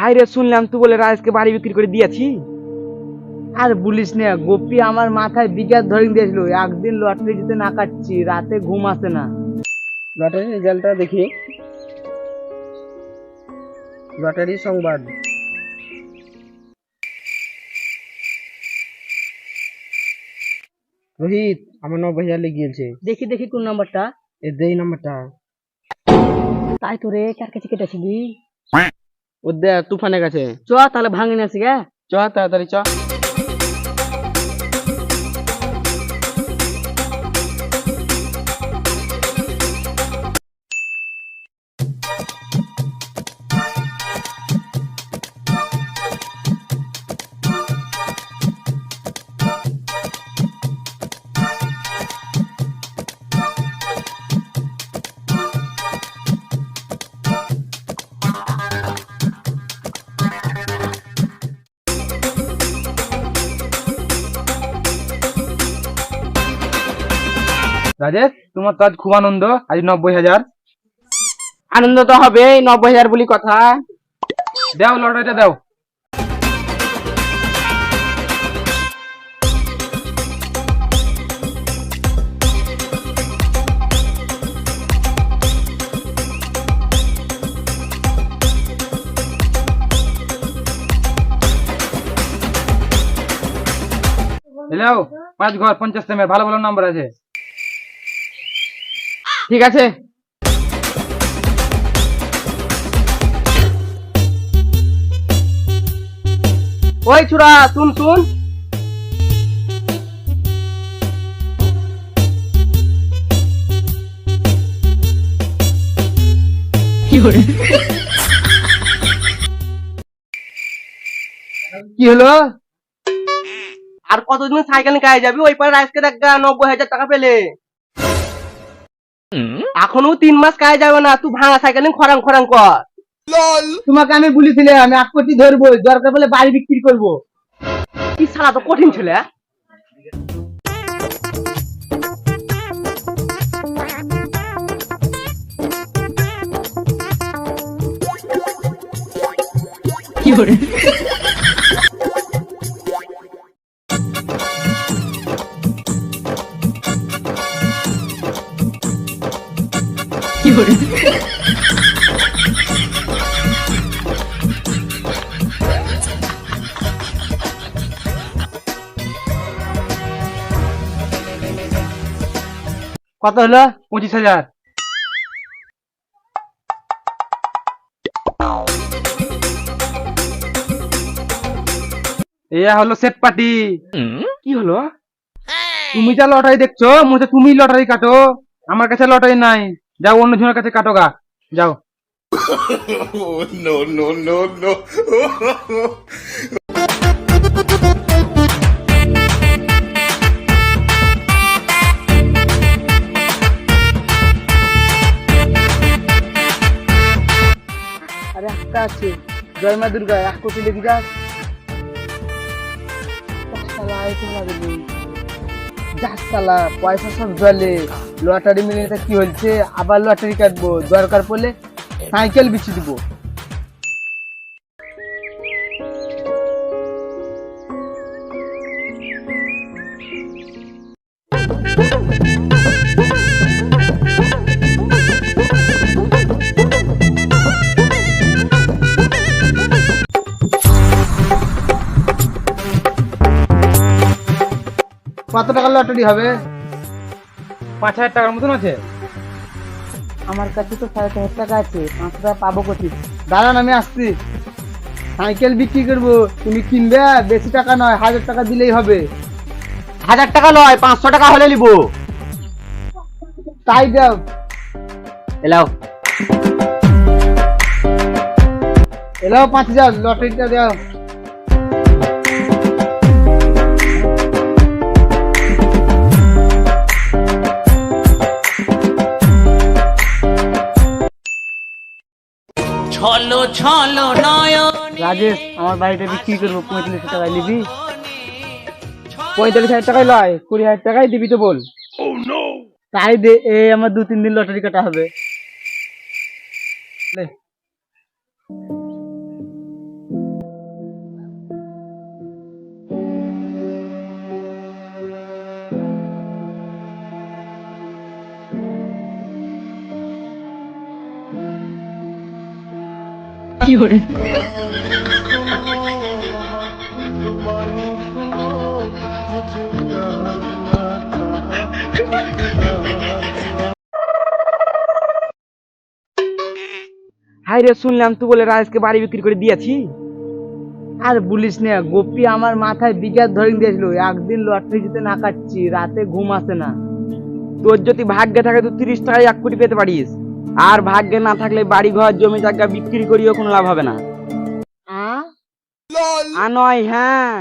High রে শুনলাম তুই বলে রাজকে বাড়ি বিক্রি করে দিয়েছি। আর বলিস না গোপি আমার মাথায় বিঘাত ধরে দিয়েছিল। একদিন লটারি জিতে না কাটছি রাতে ঘুম আসে না। লটারি রেজাল্টটা দেখি। লটারি সংবাদ। রোহিত আমার নব্বই হাজার লেগিয়েছে দেখি দেখি কোন নাম্বারটা? এ দেই নাম্বারটা। তাই তো রে কার কাছে কেটেছিলি? ও তুফানের কাছে চ তাহলে ভাঙে না গে চ তাড়াতাড়ি চ। রাজেশ তোমার তো আজ খুব আনন্দ আজ নব্বই হাজার। আনন্দ তো হবে নব্বই হাজার বলি কথা। দাও লটারিটা দাও। হ্যালো পাঁচ ঘর পঞ্চাশ টাইমের ভালো ভালো নাম্বার আছে। ঠিক আছে? ওই চূড়া শুন শুন। কি হলো? আর কতদিন সাইকেল কাজে যাবি? ওই পারে আজকে দেখ নব্বই হাজার টাকা পেলে। এখনও তিন মাস কাজে যাবে না তুই ভাঙা সাইকেল খরাং খরাং কর। তোমাকে আমি বলেছিলাম আমি এক কোটি ধরবো দরকার বলে বাড়ি বিক্রি করব। কি সালা তো কঠিন ছেলে কত হলো? পঁচিশ হাজার। এয়া হলো সেট পার্টি। কি হলো? তুমি যা লটারি দেখছ, মনে তুমি লটারি কাটো। আমার কাছে লটারি নাই। যাও, অন্য জনের কাছে কাটো গা। যাও. আরে একটা আছে। জয় মা দুর্গা, এক কোটি লেগে যাস যাস শালা, পয়সা সব জলে। লটারি মিলে কি হয়েছে? আবার লটারি কাটবো, দরকার পড়লে সাইকেল বিছি দিব। কত টাকার লটারি হবে? পাঁচ হাজার টাকার মতন আছে? আমার কাছে তো সাড়ে চার টাকা আছে পাঁচশো টাকা পাবো কোটি দাঁড়ান আমি আসছি। সাইকেল বিক্রি করব তুমি কিনবে? বেশি টাকা নয় হাজার টাকা দিলেই হবে। হাজার টাকা নয় পাঁচশো টাকা হলে নিব। তাই দাও এলাও। এলাও পাঁচ হাজার লটারিটা দাও। ছলো ছলো নয়ন। রাজেশ আমার বাড়িটা বিক্রি করব? পঁয়তাল্লিশ টাকায় নিবি? পঁয়তাল্লিশ হাজার টাকায় লয় কুড়ি হাজার টাকায় দিবি তো বল। তাই দে এ আমার দু তিন দিন লটারি কাটা হবে। হাই রে, শুনলাম তুই বলে রাজকে বাড়ি বিক্রি করে দিয়েছি। আর বলিস না, গোপী আমার মাথায় বিঘাত ধরে দিয়েছিল। একদিন লটারি জিতে না কাটছি রাতে ঘুম আসে না। তোর যদি ভাগ্যে থাকে, তুই তিরিশ টাকায় এক কোটি পেতে পারিস। আর ভাগ্যে না থাকলে বাড়ি ঘর জমি টাকা বিক্রি করিও কোনো লাভ হবে না। আ? আ নয় হ্যাঁ।